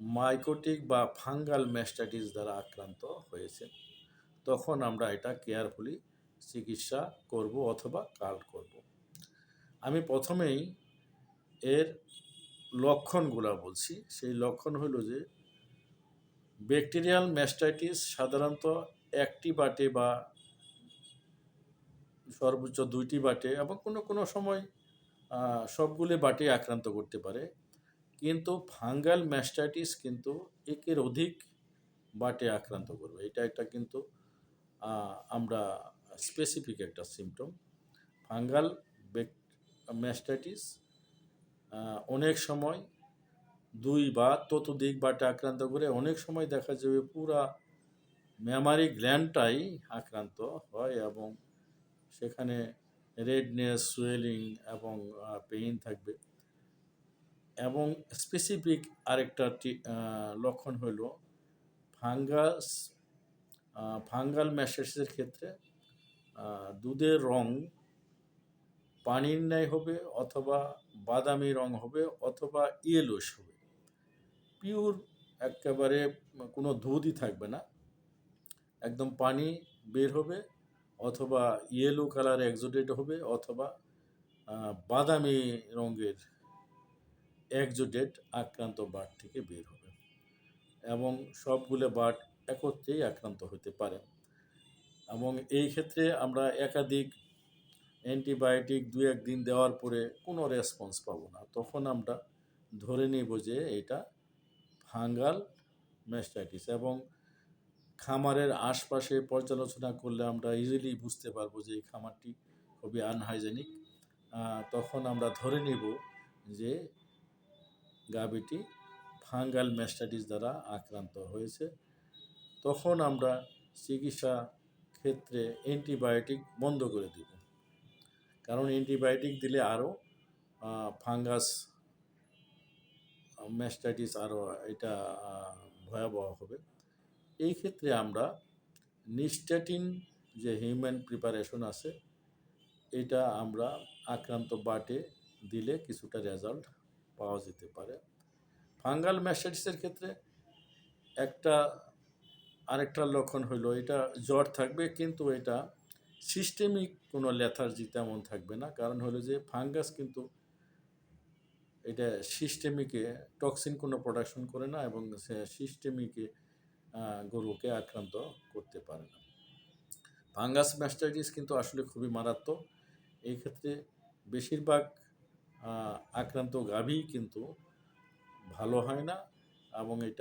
Mycotic বা fungal mastitis দ্বারা আক্রান্ত হয়েছে, তখন আমরা এটা কেয়ারফুলি চিকিৎসা করব অথবা কাল্ট করব। আমি প্রথমেই এর লক্ষণগুলো বলছি। সেই লক্ষণ হলো যে, ব্যাকটেরিয়াল ম্যাস্টাইটিস সাধারণত একটি বাটে বা সর্বোচ্চ দুইটি বাটে এবং কোনো কোনো সময় সবগুলি বাটে আক্রান্ত করতে পারে। কিন্তু ফাঙ্গাল ম্যাস্টাইটিস কিন্তু একের অধিক বাটে আক্রান্ত করবে। এটা একটা কিন্তু আমরা স্পেসিফিক একটা সিমটম ফাঙ্গাল ম্যাস্টাইটিস অনেক সময় দুই বা ততোধিক বাটে আক্রান্ত করে অনেক সময় দেখা যাবে পুরা মেমারি গ্ল্যান্ডটাই আক্রান্ত হয় এবং সেখানে রেডনেস সুয়েলিং এবং পেইন থাকবে। এবং স্পেসিফিক আরেকটা লক্ষণ হলো ফাঙ্গাস ফাঙ্গাল ম্যাসেসের ক্ষেত্রে দুধের রং পানির ন্যায় হবে অথবা বাদামি রং হবে অথবা ইয়েলোস হবে। পিওর একেবারে কোনো দুধই থাকবে না। একদম পানি বের হবে অথবা ইয়েলো কালার এক্সোডেট হবে অথবা বাদামি রঙের এক্সোডেট আক্রান্ত বাট থেকে বের হবে এবং সবগুলো বাট একত্রেই আক্রান্ত হতে পারে। এবং এই ক্ষেত্রে আমরা একাধিক অ্যান্টিবায়োটিক দু একদিন দেওয়ার পরে কোনো রেসপন্স পাবো না। তখন আমরা ধরে নেব যে এটা ফাঙ্গাল ম্যাস্টাইটিস এবং খামারের আশপাশে পর্যালোচনা করলে আমরা ইজিলি বুঝতে পারব যে এই খামারটি খুবই আনহাইজেনিক তখন আমরা ধরে নেব যে গাভীটি ফাঙ্গাল ম্যাস্টাইটিস দ্বারা আক্রান্ত হয়েছে। তখন আমরা চিকিৎসা ক্ষেত্রে অ্যান্টিবায়োটিক বন্ধ করে দেব। কারণ অ্যান্টিবায়োটিক দিলে আরও ফাঙ্গাস ম্যাস্টাইটিস আরও এটা ভয়াবহ হবে। এই ক্ষেত্রে আমরা নিস্ট্যাটিন যে হিউম্যান প্রিপারেশন আছে, এটা আমরা আক্রান্ত বাটে দিলে কিছুটা রেজাল্ট পাওয়া যেতে পারে। ফাঙ্গাল ম্যাস্টাইটিসের ক্ষেত্রে একটা আরেকটা লক্ষণ হলো এটা জ্বর থাকবে কিন্তু এটা সিস্টেমিক কোনো লেথার্জি তেমন থাকবে না। কারণ হলো যে ফাঙ্গাস কিন্তু এটা সিস্টেমিকে টক্সিন কোনো প্রোডাকশন করে না এবং সিস্টেমিকে গরুকে আক্রান্ত করতে পারে না। ফাঙ্গাস ম্যাস্টাইটিস কিন্তু আসলে খুবই মারাত্মক। এই ক্ষেত্রে বেশিরভাগ আক্রান্ত গাভী কিন্তু ভালো হয় না এবং এটা